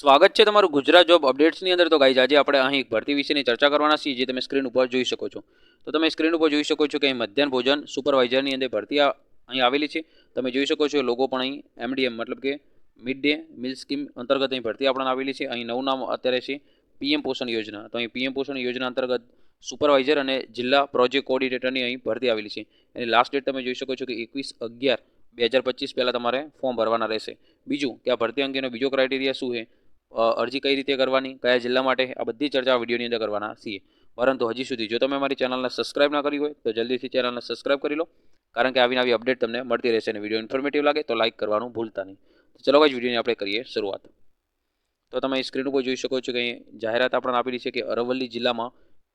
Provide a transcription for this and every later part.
સ્વાગત છે તમારું ગુજરાત જોબ અપડેટ્સની અંદર. તો ગાઈઝ આજે આપણે અહીં ભરતી વિશેની ચર્ચા કરવાના છીએ, જે તમે સ્ક્રીન ઉપર જોઈ શકો છો. તો તમે સ્ક્રીન ઉપર જોઈ શકો છો કે અહીં મધ્યાહન ભોજન સુપરવાઇઝરની અંદર ભરતી અહીં આવેલી છે. તમે જોઈ શકો છો લોકો પણ અહીં એમડીએમ મતલબ કે મિડ ડે મિલ સ્કીમ અંતર્ગત અહીં ભરતી આપણને આવેલી છે. અહીં નવું નામ અત્યારે છે પીએમ પોષણ યોજના. તો અહીં પીએમ પોષણ યોજના અંતર્ગત સુપરવાઇઝર અને જિલ્લા પ્રોજેક્ટ કોઓર્ડિનેટરની અહીં ભરતી આવેલી છે. એની લાસ્ટ ડેટ તમે જોઈ શકો છો કે એકવીસ અગિયાર બે હજાર પચીસ પહેલાં તમારે ફોર્મ ભરવાના રહેશે. બીજું કે આ ભરતી અંગેનો બીજો ક્રાઇટેરિયા શું છે? અરજી કઈ રીતે કરવાની, કયા જિલ્લા માટે, આ બધી ચર્ચા વિડીયોની અંદર કરવાના છીએ. પરંતુ હજી સુધી જો તમે મારી ચેનલને સબસ્ક્રાઇબ ના કરી હોય, તો જલ્દીથી ચેનલને સબસ્ક્રાઇબ કરી લો. કારણ કે આવી નવી અપડેટ તમને મળતી રહેશે અને વીડિયો ઇન્ફોર્મેટિવ લાગે, તો લાઇક કરવાનું ભૂલતા નહીં. તો ચલો ભાઈ વિડીયોની આપણે કરીએ શરૂઆત. તો તમે સ્ક્રીન ઉપર જોઈ શકો છો કે જાહેરાત આપણને આપેલી છે કે અરવલ્લી જિલ્લામાં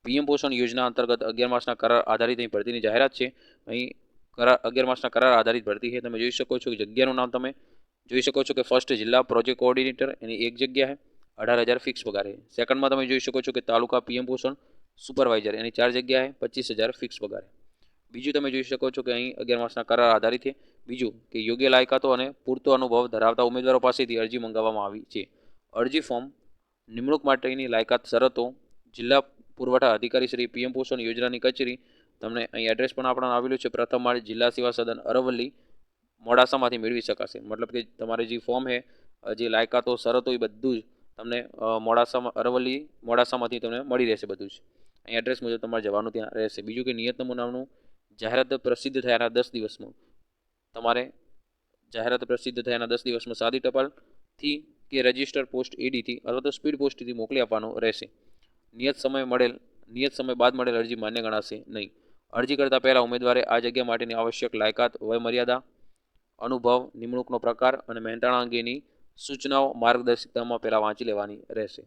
પીએમ પોષણ યોજના અંતર્ગત અગિયાર માસના કરાર આધારિત અહીં ભરતીની જાહેરાત છે. અહીં કરાર, અગિયાર માસના કરાર આધારિત ભરતી છે. તમે જોઈ શકો છો કે જગ્યાનું નામ તમે જોઈ શકો છો કે ફર્સ્ટ જિલ્લા પ્રોજેક્ટ કોઓર્ડિનેટર એની એક જગ્યા છે, અઢાર હજાર ફિક્સ પગાર છે. સેકન્ડમાં તમે જોઈ શકો છો કે તાલુકા પીએમ પોષણ સુપરવાઇઝર એની ચાર જગ્યા છે, પચીસ હજાર ફિક્સ પગાર બીજું તમે જોઈ શકો છો કે અહીં અગિયાર માસના કરાર આધારિત છે. બીજું કે યોગ્ય લાયકાતો અને પૂરતો અનુભવ ધરાવતા ઉમેદવારો પાસેથી અરજી મંગાવવામાં આવી છે. અરજી ફોર્મ નિમણૂક માટેની લાયકાત શરતો જિલ્લા પુરવઠા અધિકારી શ્રી પીએમ પોષણ યોજનાની કચેરી, તમને અહીં એડ્રેસ પણ આપણને આવેલું છે. પ્રથમ માળ જિલ્લા સેવા સદન અરવલ્લી મોડાસામાંથી મેળવી શકાશે. મતલબ કે તમારે જે ફોર્મ છે જે લાયકાતો, શરતો એ બધું જ તમને મોડાસામાં, અરવલ્લી મોડાસામાંથી તમને મળી રહેશે બધું જ. અહીં એડ્રેસ મુજબ તમારે જવાનું ત્યાં રહેશે. બીજું કે નિયત નમૂનાનું જાહેરાત પ્રસિદ્ધ થયાના દસ દિવસમાં તમારે જાહેરાત પ્રસિદ્ધ થયાના દસ દિવસમાં સાદી ટપાલથી કે રજિસ્ટર પોસ્ટ એડીથી અથવા તો સ્પીડ પોસ્ટથી મોકલી આપવાનું રહેશે. નિયત સમય મળેલ, નિયત સમય બાદ મળેલ અરજી માન્ય ગણાશે નહીં. અરજી કરતાં પહેલાં ઉમેદવારે આ જગ્યા માટેની આવશ્યક લાયકાત, વયમર્યાદા અનુભવ, નિમણૂકનો પ્રકાર અને મહેનતાણા અંગેની સૂચનાઓ માર્ગદર્શિકામાં પહેલાં વાંચી લેવાની રહેશે.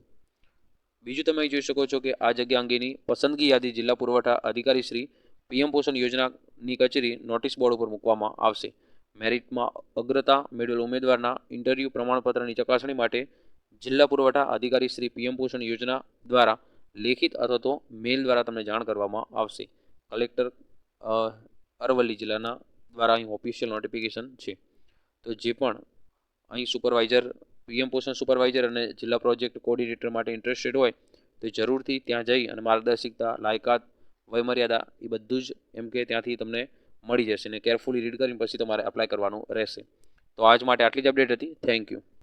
બીજું તમે જોઈ શકો છો કે આ જગ્યા અંગેની પસંદગી યાદી જિલ્લા પુરવઠા અધિકારી શ્રી પીએમ પોષણ યોજનાની કચેરી નોટિસ બોર્ડ ઉપર મૂકવામાં આવશે. મેરિટમાં અગ્રતા મેળવેલ ઉમેદવારના ઇન્ટરવ્યૂ પ્રમાણપત્રની ચકાસણી માટે જિલ્લા પુરવઠા અધિકારી શ્રી પીએમ પોષણ યોજના દ્વારા લેખિત અથવા તો મેલ દ્વારા તમને જાણ કરવામાં આવશે. કલેક્ટર અરવલ્લી જિલ્લાના દ્વારા અહીં ઓફિશિયલ નોટિફિકેશન છે. તો જે પણ અહીં સુપરવાઇઝર પીએમ પોષણ સુપરવાઇઝર અને જિલ્લા પ્રોજેક્ટ કોઓર્ડિનેટર માટે ઇન્ટરેસ્ટેડ હોય, તો જરૂરથી ત્યાં જઈ અને માર્ગદર્શિકતા, લાયકાત, વયમર્યાદા એ બધું જ એમ કે ત્યાંથી તમને મળી જશે અને કેરફુલી રીડ કરીને પછી તમારે એપ્લાય કરવાનું રહેશે. તો આજ માટે આટલી જ અપડેટ હતી. Thank you